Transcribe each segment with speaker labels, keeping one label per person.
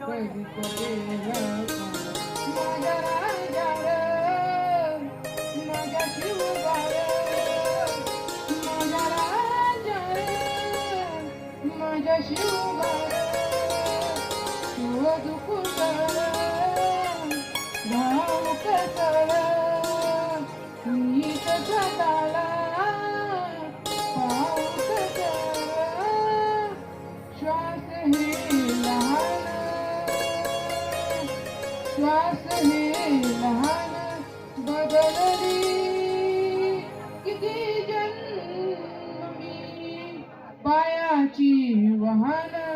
Speaker 1: कधीच केलं माझ्या राजार माझ्या शिवगार माझ्या राजार माझ्या शिवगार शिव भावुक श्वास हे लहान बदलली. किती पायाची वाहन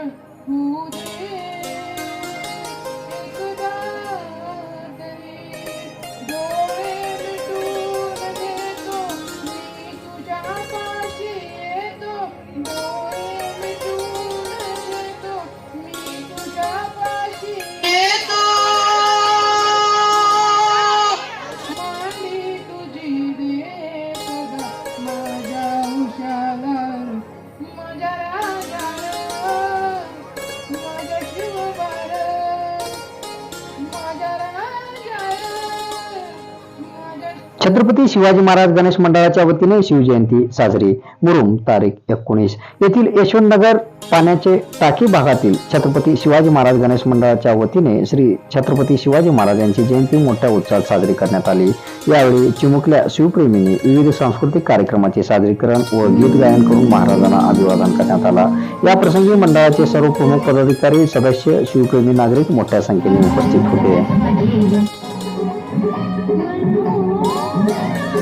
Speaker 2: छत्रपती शिवाजी महाराज गणेश मंडळाच्या वतीने शिवजयंती साजरी. मुरुम तारीख एकोणीस. येथील यशवंतनगर पाण्याचे टाकी भागातील छत्रपती शिवाजी महाराज गणेश मंडळाच्या वतीने श्री छत्रपती शिवाजी महाराज यांची जयंती मोठ्या उत्साहात साजरी करण्यात आली. यावेळी चिमुकल्या शिवप्रेमींनी विविध सांस्कृतिक कार्यक्रमाचे सादरीकरण व गीत गायन करून महाराजांना अभिवादन करण्यात आला. या प्रसंगी मंडळाचे सर्व प्रमुख पदाधिकारी सदस्य शिवप्रेमी नागरिक मोठ्या संख्येने उपस्थित होते.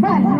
Speaker 1: Bye.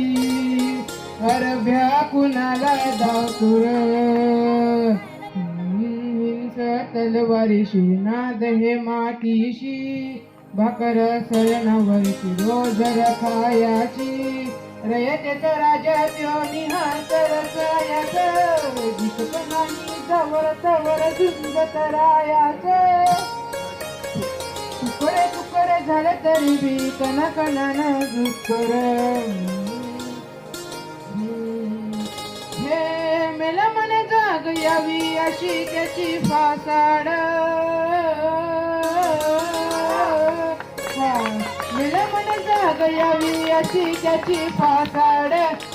Speaker 1: अरभ्या कुणाला दासुर हिंस तलवारीशी नाद हे मातीशी. भाकर सळणावरची रोज खायाची रयतेच राजा त्यो निहार रसायाच दिसत नाही जवळ तवर झुंजत रायाच. तुकडे तुकडे झाले तरी बी कना कणानं दुकर हे मन जाग यावी अशी त्याची फासाड हा, जाग यावी अशी त्याची फासाड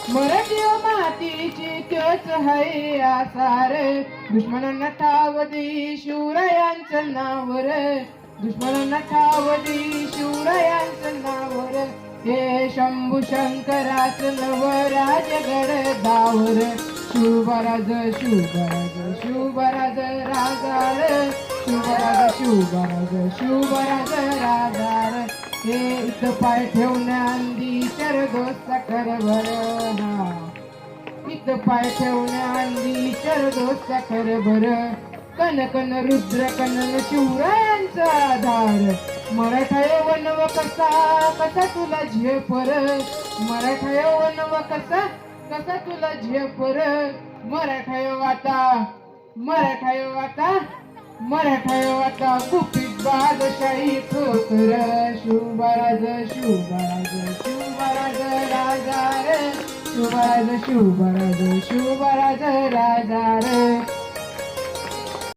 Speaker 1: मराठी मातीची त्योच है आसार. दुश्मनांना ठावदी शिवरायांचं नावर. दुश्मनांना ठाव दे शिवरायांचं नावर. हे शंभू शंकराच शुभराज शुभराज शुभराज शिवबराज शिवबराज राजार. शुभराज शिवबराज शिवबराज राजार. हे इथं पाय ठेवून अंदी चर दोस्त करभर. इथं पाय ठेवून अंदी चर दोस्त करभर. कन कन रुद्र कनन शिवरायांचा आधार. मराठा वनव कसा कसा तुला झेपर? मराठा वनव कसा कसा तुला झेपर मराठा यो आता मराठा यो आता मराठा यो आता. कुपीत बादशाही ठोकर शिवराज शिवराज शिवबराज राजा रे. शिवराज शिवराज शिवबराज राजा रे.